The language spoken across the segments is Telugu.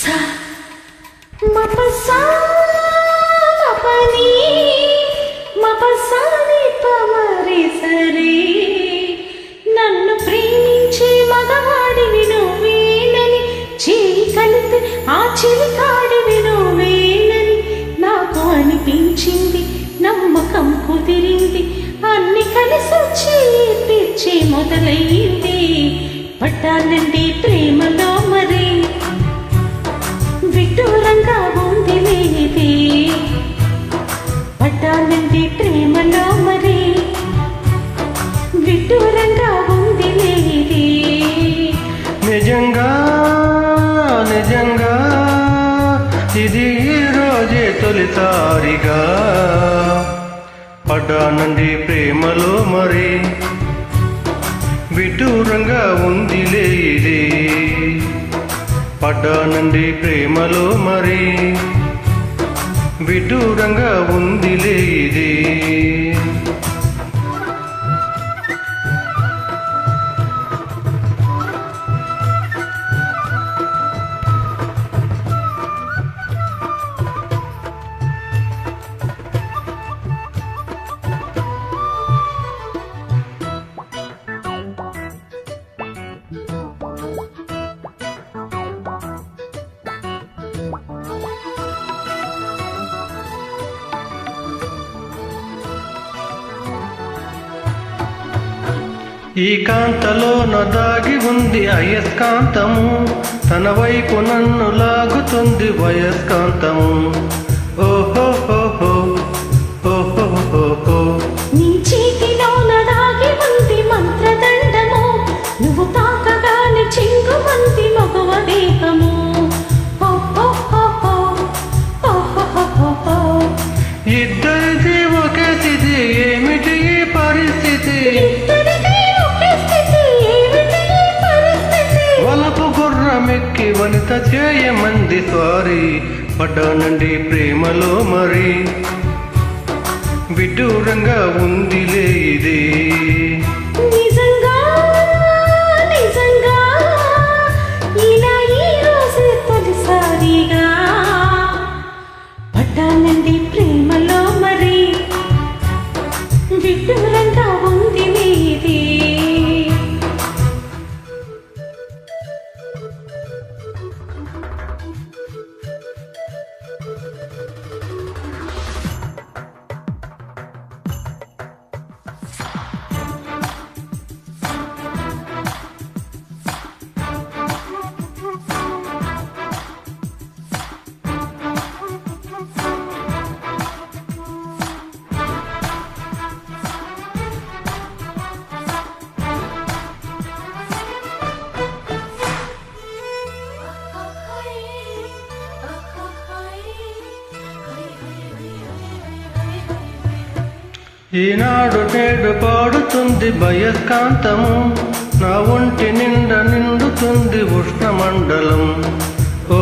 సా మపసా మపని మపసాని పమరి సరి. నన్ను ప్రేమించే మగవాడివి నువ్వేనని చేయి కలితే ఆ చిలికాడివి నువ్వేనని నాకు అనిపించింది నమ్మకం కుదిరింది అన్ని కలిసి వచ్చి పిచ్చి మొదలయ్యింది పట్టానండి ప్రేమలో విడ్డూరంగా ఉంది లేనిది పట్టానండి ప్రేమలో మరి విడ్డూరంగా ఉంది లేనిది నిజంగా నిజంగా ఇది ఈ రోజే తొలిసారిగా. పడ్డానండి ప్రేమలో మరి విడ్డూరంగా ఉందిలే ఇది పడ్డానండి ప్రేమలో మరి విడ్డూరంగా ఉందిలే ఇది. ఈ కాంతలో దాగి ఉంది అయస్కాంతము. తన వైపు నన్ను లాగుతుంది వయస్కాంతము. ఓహో సారీ పడ్డానండి ప్రేమలో మరి. విడ్డూరంగా ఉందిలే ఇదే. ఈనాడు నేడు పాడుతుంది భయస్కాంతము నా ఒంటి నిండా నిండుతుంది ఉష్ణమండలం. ఓ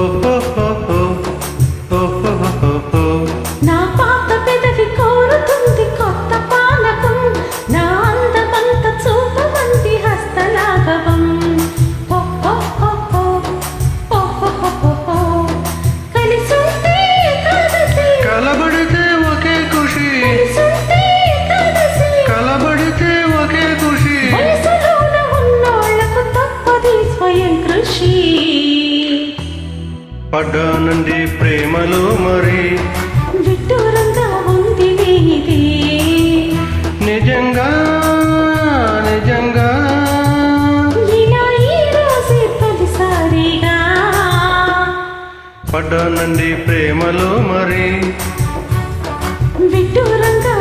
పడ్డానండి ప్రేమలో మరి. ఉంది నిజంగా నిజంగా. పడ్డానండి ప్రేమలో మరి. విడ్డూరంగా